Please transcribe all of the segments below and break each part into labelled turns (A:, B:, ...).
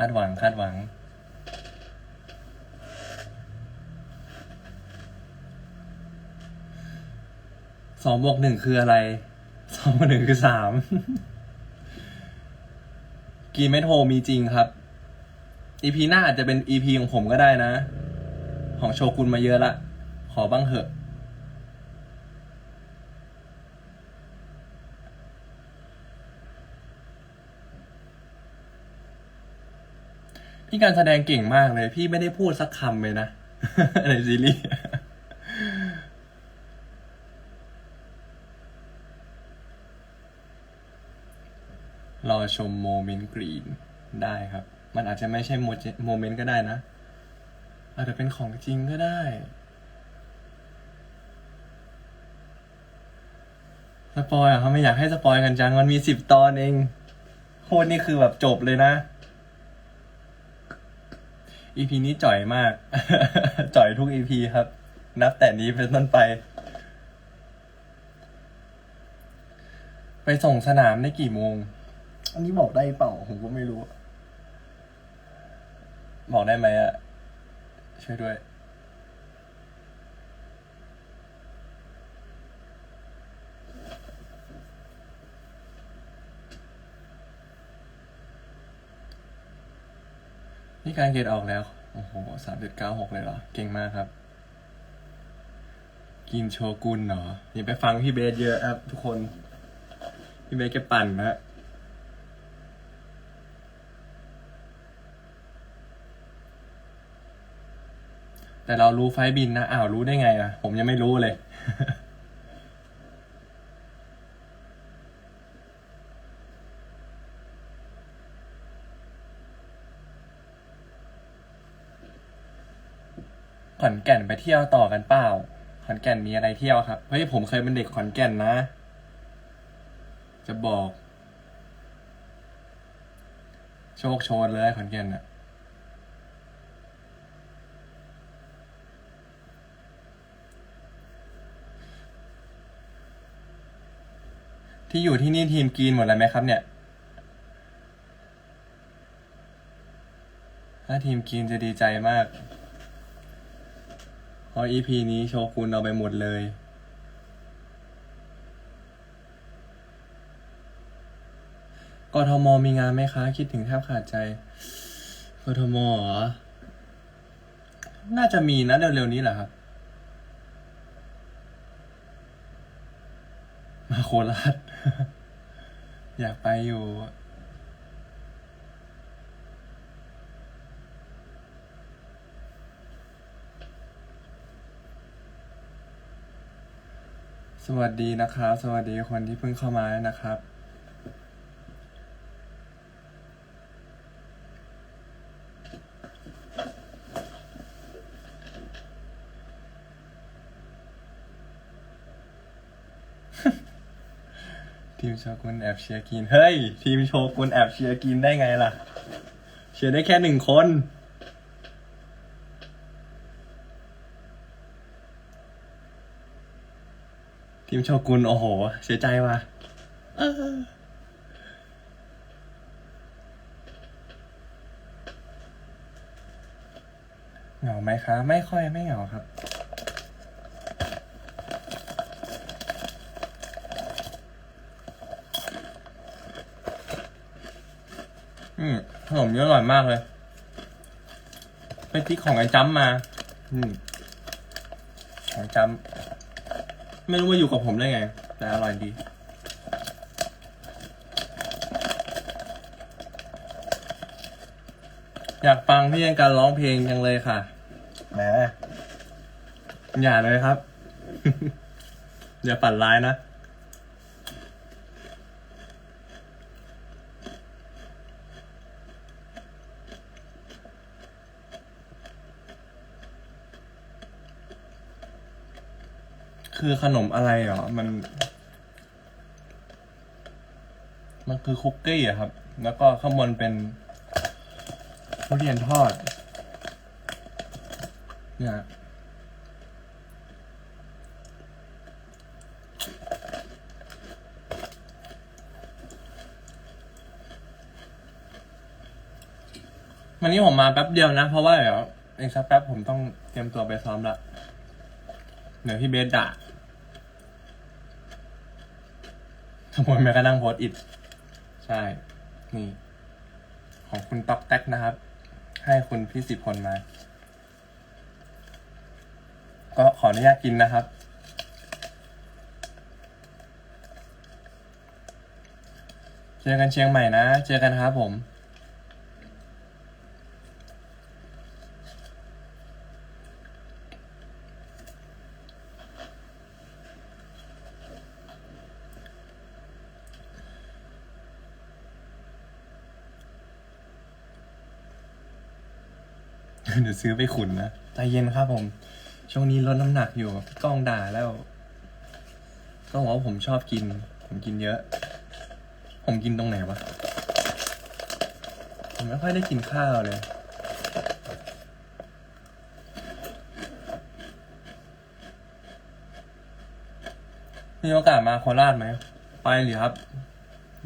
A: คาดหวังคาดหวัง สองบวกหนึ่งคืออะไร สองบวกหนึ่งคือสามกีเมทโทรมีจริงครับ อีพีหน้าอาจจะเป็นอีพีของผมก็ได้นะ ของโชกุนมาเยอะละ ขอบ้างเถอะ พี่การแสดงเก่งมากเลย พี่ไม่ได้พูดสักคำเลยนะ ในซีรีส์รอชมโมเมนต์กรีนได้ครับ มันอาจจะไม่ใช่โมเมเมนต์ก็ได้นะ อาจจะเป็นของจริงก็ได้ สปอยอะเขาไม่อยากให้สปอยกันจัง มันมีสิบตอนเอง โคตรนี่คือแบบจบเลยนะ อีพีนี้จ่อยมาก จ่อยทุกอีพีครับ นับแต่นี้เป็นต้นไป ไปส่งสนามได้กี่โมง อันนี้บอกได้เปล่า ผมก็ไม่รู้ บอกได้ไหมอะช่วยด้วย นี่การเกตออกแล้วโอ้โหสามจุดเก้าหกเลยเหรอ เก่งมากครับ กินโชกุนเหรออย่าไปฟังพี่เบสเยอะครับทุกคน พี่เบสแกปั่นนะฮะแต่เรารู้ไฟบินนะ อ้าว รู้ได้ไงอะ ผมยังไม่รู้เลย ขอนแก่นไปเที่ยวต่อกันเปล่า ขอนแก่นมีอะไรเที่ยวครับ เฮ้ยผมเคยเป็นเด็กขอนแก่นนะ จะบอก โชคโชนเลยขอนแก่นอะที่อยู่ที่นี่ทีมกรีนหมดเลยไหมครับเนี่ย ถ้าทีมกรีนจะดีใจมาก ราะ EP นี้โชกุนเอาไปหมดเลย กทมมีงานไหมคะ คิดถึงแทบขาดใจ กทมเหรอ น่าจะมีนะเร็วๆนี้แหละครับ มาโคราช อยากไปอยู่ สวัสดีนะครับ สวัสดีคนที่เพิ่งเข้ามานะครับ ทีมโชกุนแอบเชียร์กิน เฮ้ย ทีมโชกุนแอบเชียร์กินได้ไงล่ะ เชียร์ได้แค่หนึ่งคน ทีมโชกุนโอ้โห เสียใจว่ะเออเหงาไหมคะไม่ค่อยไม่เหงาครับ อืมขนมนี้อร่อยมากเลยไปที่ของไอ้จัมมา อืมของจัม ไม่รู้ว่าอยู่กับผมได้ไง แต่อร่อยดีอยากฟังพี่ยังการร้องเพลงจังเลยค่ะ แหมอย่าเลยครับ อย่าปั่นร้ายนะ คือขนมอะไรเหรอ มัน มันคือคุกกี้อะครับ แล้วก็ข้างบนเป็นทุเรียนทอด เนี่ยวันนี้ผมมาแป๊บเดียวนะ เพราะว่าเดี๋ยวอีกสักแป๊บผมต้องเตรียมตัวไปซ้อมละ เดี๋ยวพี่เบสด่า ขโมยแม้กระทั่งโพสต์อิดใช่ นี่ ของคุณต๊อกแท็กนะครับ ให้คุณพี่สิพลมา ก็ขออนุญาตกินนะครับ เจอกันเชียงใหม่นะ เจอกันครับผม เดี๋ยวซื้อไปขุนนะใจเย็นครับผม ช่วงนี้ลดน้ำหนักอยู่พี่ก้องด่าแล้วก็บอกว่าผมชอบกิน ผมกินเยอะ ผมกินตรงไหนวะ ผมไม่ค่อยได้กินข้าวเลย มีโอกาสมาโคราชไหม ไปหรือครับ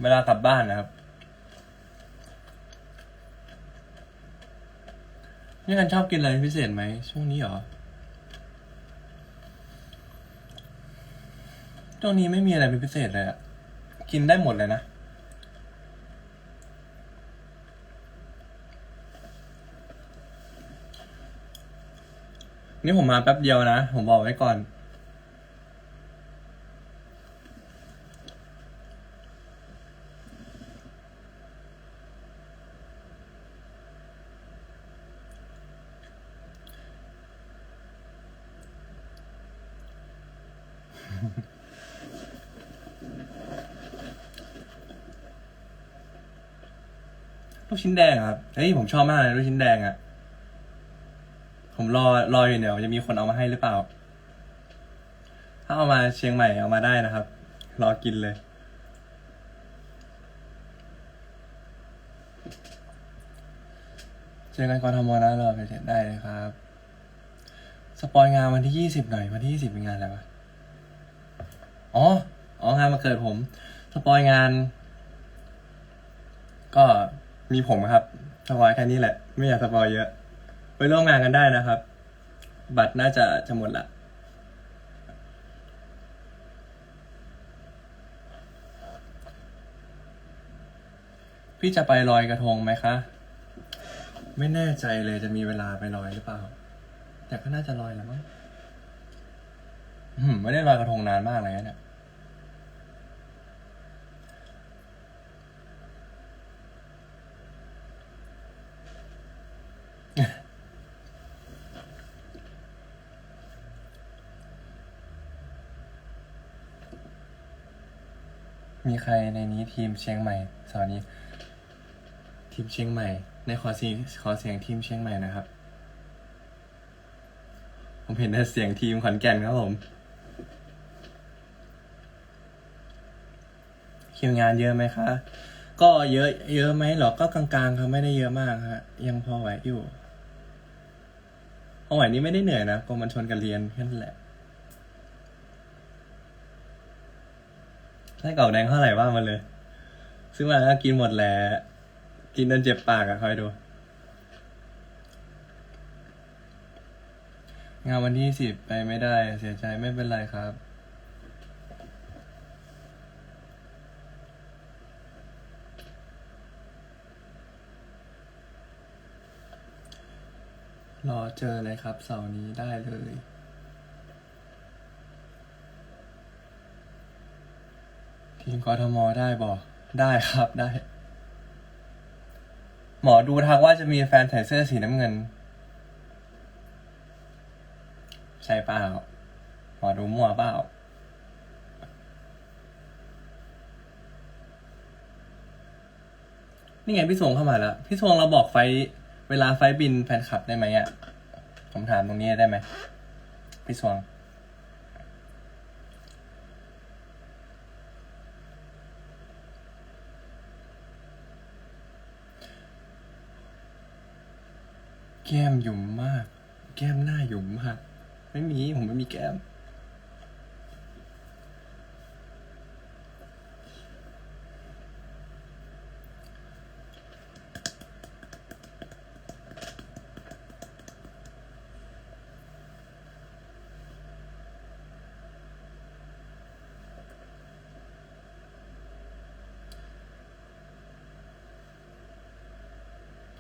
A: เวลากลับบ้านนะครับ นี่อันชอบกินอะไรพิเศษไหมช่วงนี้เหรอช่วงนี้ไม่มีอะไรเป็นพิเศษเลยอะกินได้หมดเลยนะ นี่ผมมาแป๊บเดียวนะ ผมบอกไว้ก่อน ลูกชิ้นแดงครับเฮ้ยผมชอบมากเลยลูกชิ้นแดงอะผมรอรออยู่เดี๋ยวจะมีคนเอามาให้หรือเปล่า ถ้าเอามาเชียงใหม่เอามาได้นะครับ รอกินเลย เจอกันกรทมนะรอไปเสร็จได้เลยครับ สปอยงานวันที่ยี่สิบหน่อยวันที่ยี่สิบเป็นงานอะไรวะอ๋อ อ๋องานมาเกิดผม สปอยงาน ก็ มีผมครับสปอยแค่นี้แหละ ไม่อยากสปอยเยอะ ไปร่วมงานกันได้นะครับ บัตรน่าจะจะหมดละพี่จะไปลอยกระทงไหมคะ ไม่แน่ใจเลยจะมีเวลาไปลอยหรือเปล่า แต่ก็น่าจะลอยแล้วมั้งอืมไม่ได้ลอยกระทงนานมากเลยนะเนี่ย มีใครในนี้ทีมเชียงใหม่สวัสดีทีมเชียงใหม่ ในขอเสียงขอเสียงทีมเชียงใหม่นะครับ ผมเห็นแต่เสียงทีมขอนแก่นครับผมคิวงานเยอะไหมคะ ก็เยอะ เยอะไหมหรอ ก็กลางๆครับไม่ได้เยอะมากฮะ ยังพอไหวอยู่พอไหวนี่ไม่ได้เหนื่อยนะก็มันชนกันเรียนแค่นั้นแหละ ไส้กรอกแดงเท่าไหร่ว่ามาเลยซื้อมาแล้วกินหมดแหละกินจนเจ็บปากอะคอยดู งานวันที่สิบไปไม่ได้ เสียใจไม่เป็นไรครับ รอเจอเลยครับเสาร์นี้ได้เลย ทีมกทมได้บอกได้ครับได้ หมอดูทักว่าจะมีแฟนใส่เสื้อสีน้ำเงิน ใช่เปล่าหมอดูมั่วเปล่านี่ไงพี่สวงเข้ามาแล้ว พี่สวงเราบอกไฟเวลาไฟบินแฟนคลับได้ไหมอะ ผมถามตรงนี้ได้ไหม พี่สวง แก้มหยุ่มมาก แก้มหน้าหยุ่มมาก ไม่มี ผมไม่มีแก้ม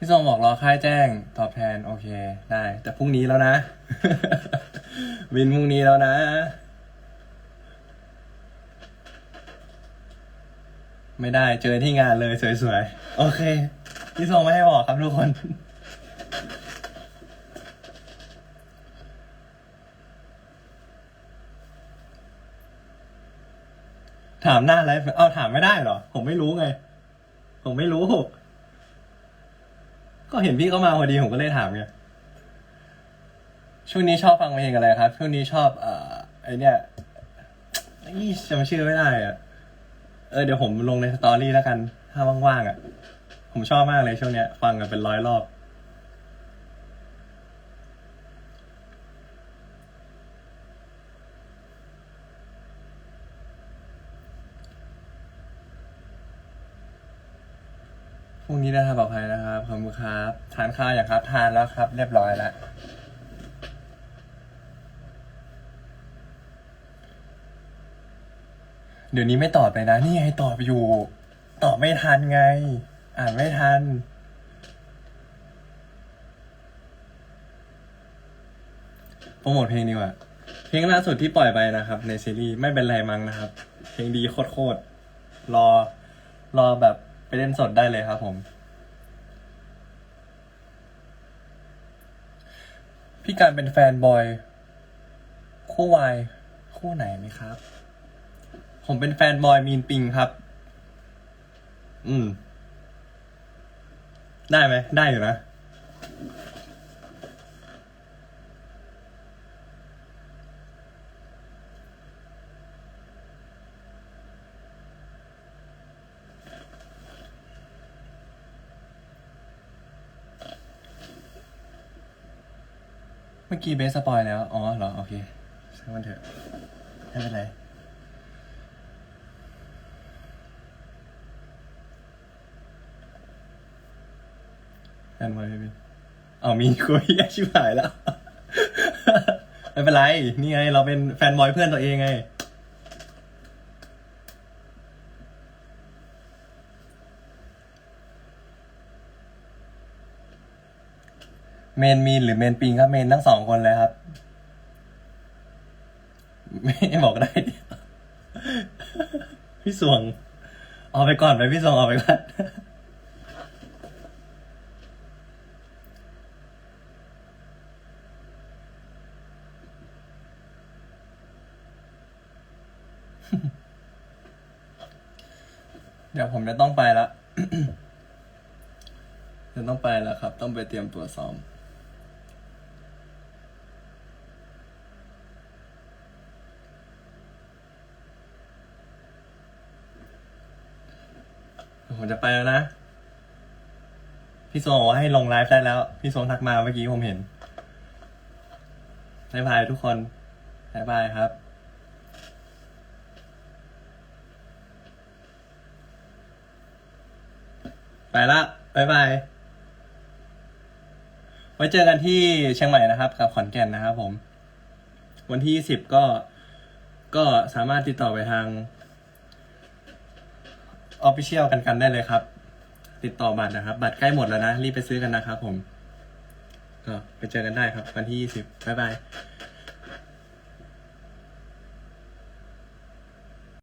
A: พี่ทรงบอกรอค่ายแจ้งตอบแทนโอเคได้ แต่พรุ่งนี้แล้วนะบินพรุ่งนี้แล้วนะไม่ได้เจอที่งานเลยสวยๆ โอเค พี่ทรงไม่ให้บอกครับทุกคน ถามหน้าไลฟ์เอาถามไม่ได้เหรอ ผมไม่รู้ไง ผมไม่รู้ ก็เห็นพี่เขามาพอดีผมก็เลยถามไงช่วงนี้ชอบฟังเพลงอะไรครับ ช่วงนี้ชอบ เอ่อไอเนี่ยอีจำชื่อไม่ได้อะเออเดี๋ยวผมลงในสตอรี่แล้วกัน ถ้าว่างๆอะ ผมชอบมากเลยช่วงเนี้ย ฟังกันเป็นร้อยรอบ รุ่งนี้ได้ทางปลอดภัยนะครับขอบคุณครับทานข้าวอย่างครับ ทานแล้วครับ เรียบร้อยแล้วเดี๋ยวนี้ไม่ตอบไปนะ นี่ไงตอบอยู่ ตอบไม่ทันไง อ่านไม่ทัน โปรโมทเพลงดีกว่า เพลงล่าสุดที่ปล่อยไปนะครับ ในซีรีส์ไม่เป็นไรมั้งนะครับ เพลงดีโคตรๆรอ รอแบบ เล่นสดได้เลยครับผม พี่การเป็นแฟนบอยคู่วายคู่ไหนไหมครับ ผมเป็นแฟนบอยมีนปิงครับ อืม ได้ไหม ได้อยู่นะ มื่อกี้เบสสปอยแล้ว อ๋อเหรอ โอเคช่างมันเถอะไม่เป็นไรแฟนบอยพี่เอามีคุยชิบหายแล้ว ไม่เป็นไร นี่ไง เราเป็นแฟนบอยเพื่อนตัวเองไง เมนมีนหรือเมนปิงครับเมนทั้งสองคนเลยครับ ไม่บอกได้ พี่สวง เอาไปก่อนไปพี่สวงเอาไปก่อนเดี๋ยวผมจะต้องไปละจะต้องไปแล้วครับ ต้องไปเตรียมตัวซ้อม ผมจะไปแล้วนะ พี่โซบอกว่าให้ลงไลฟ์ได้แล้ว พี่โซทักมาเมื่อกี้ผมเห็นบายบายทุกคนบายบายครับไปละบายบาย ไว้เจอกันที่เชียงใหม่นะครับ กับขอนแก่นนะครับผม วันที่สิบก็ ก็สามารถติดต่อไปทาง ออฟฟิเชียลกันกันได้เลยครับ ติดต่อบัตรนะครับ บัตรใกล้หมดแล้วนะ รีบไปซื้อกันนะครับผม ก็ไปเจอกันได้ครับ วันที่ยี่สิบบ๊ายบาย